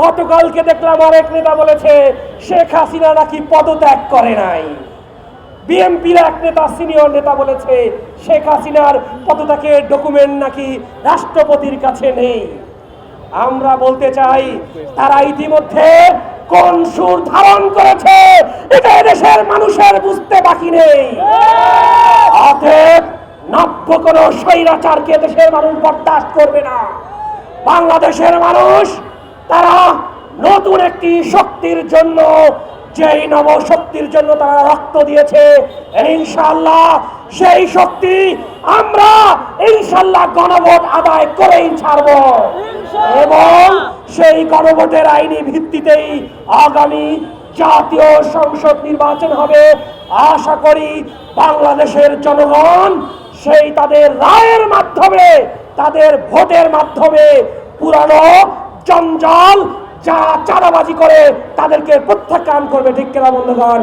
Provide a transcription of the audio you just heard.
গতকালকে দেখলাম আরেক নেতা বলেছে, শেখ হাসিনা নাকি পদত্যাগ করে নাই। বিএনপির এক নেতা, সিনিয়র নেতা বলেছে, শেখ হাসিনার পদত্যাগের ডকুমেন্ট নাকি রাষ্ট্রপতির কাছে নেই। আমরা বলতে চাই, তারা ইতিমধ্যে কোন সুর ধারণ করেছে, এটা দেশের মানুষের বুঝতে বাকি নেই। অতএব নব্য কোন স্বৈরাচারকে দেশের মানুষ বরদাস্ত করবে না। বাংলাদেশের মানুষ তারা নতুন একটি শক্তির জন্য যেই নব শক্তির জন্য তারা রক্ত দিয়েছে ইনশাল্লাহ সেই শক্তি আমরা ইনশাল্লাহ গণভোট আদায় করেই ছাড়ব। এবং সেই গণভোটের আইনি ভিত্তিতেই আগামী জাতীয় সংসদ নির্বাচন হবে। আশা করি বাংলাদেশের জনগণ সেই তাদের রায়ের মাধ্যমে তাদের ভোটের মাধ্যমে পুরানো জঞ্জাল যা চাঁদাবাজি করে তাদেরকে প্রত্যাখ্যান করবে ঠিক কেনা বন্ধুগণ?